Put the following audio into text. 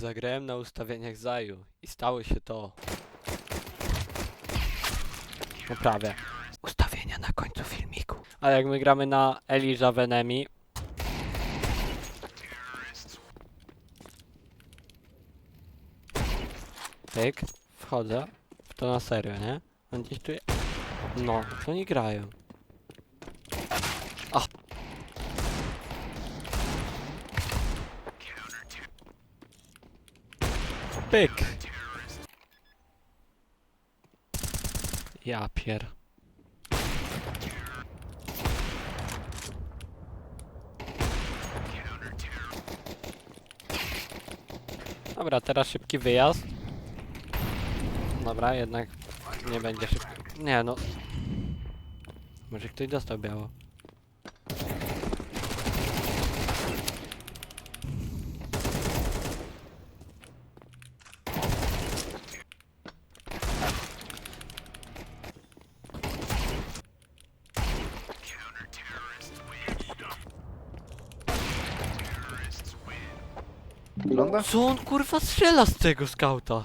Zagrałem na ustawieniach Zaju i stało się to. No. Ustawienia na końcu filmiku. A jak my gramy na Elijah Venemi. Tyk, wchodzę w to na serio, nie? On gdzieś tu. No, to oni grają. A. Pyk. Ja pier. Dobra, teraz szybki wyjazd. Dobra, jednak nie będzie szybko. Nie no. Może ktoś dostał biało. Wygląda? Co on kurwa strzela z tego skauta?